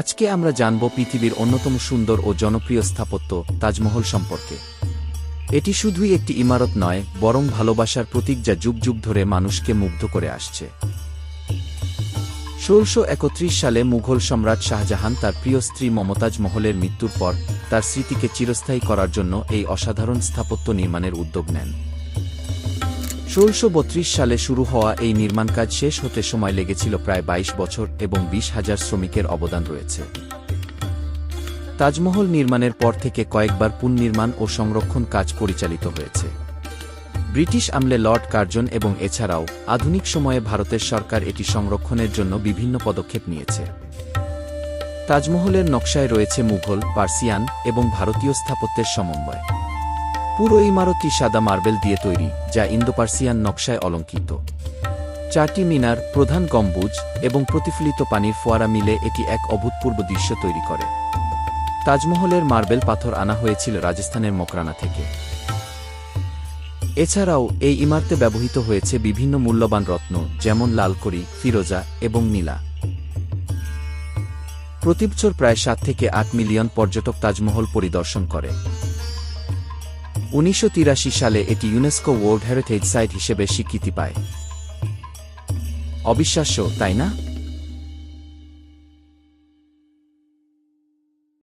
আজকে আমরা জানব পৃথিবীর অন্যতম সুন্দর ও জনপ্রিয় স্থাপত্য তাজমহল সম্পর্কে। এটি শুধুই একটি ইমারত নয়, বরং ভালোবাসার প্রতীক যা যুগ যুগ ধরে মানুষকে মুগ্ধ করে আসছে। ষোলশো একত্রিশ সালে মুঘল সম্রাট শাহজাহান তার প্রিয় স্ত্রী মমতাজ মহলের মৃত্যুর পর তার স্মৃতিকে চিরস্থায়ী করার জন্য এই অসাধারণ স্থাপত্য নির্মাণের উদ্যোগ নেন। ষোলশো সালে শুরু হওয়া এই নির্মাণ কাজ শেষ হতে সময় লেগেছিল প্রায় ২২ বছর এবং বিশ হাজার শ্রমিকের অবদান রয়েছে। তাজমহল নির্মাণের পর থেকে কয়েকবার পুনর্নির্মাণ ও সংরক্ষণ কাজ পরিচালিত হয়েছে। ব্রিটিশ আমলে লর্ড কার্জন এবং এছাড়াও আধুনিক সময়ে ভারতের সরকার এটি সংরক্ষণের জন্য বিভিন্ন পদক্ষেপ নিয়েছে। তাজমহলের নকশায় রয়েছে মুঘল, পার্সিয়ান এবং ভারতীয় স্থাপত্যের সমন্বয়। পুরো ইমারতটি সাদা মার্বেল দিয়ে তৈরি, যা ইন্দো পার্সিয়ান নকশায় অলঙ্কৃত। চারটি মিনার, প্রধান গম্বুজ এবং প্রতিফলিত পানির ফোয়ারা মিলে এটি এক অভূতপূর্ব দৃশ্য তৈরি করে। তাজমহলের মার্বেল পাথর আনা হয়েছিল রাজস্থানের মকরানা থেকে। এছাড়াও, এই ইমারতে ব্যবহৃত হয়েছে বিভিন্ন মূল্যবান রত্ন, যেমন লালকড়ি ফিরোজা এবং নীলা। প্রতিবছর প্রায় সাত থেকে আট মিলিয়ন পর্যটক তাজমহল পরিদর্শন করে। উনিশশো তিরাশি সালে এটি ইউনেস্কো ওয়ার্ল্ড হেরিটেজ সাইট হিসেবে স্বীকৃতি পায়। অবিশ্বাস্য তাই না?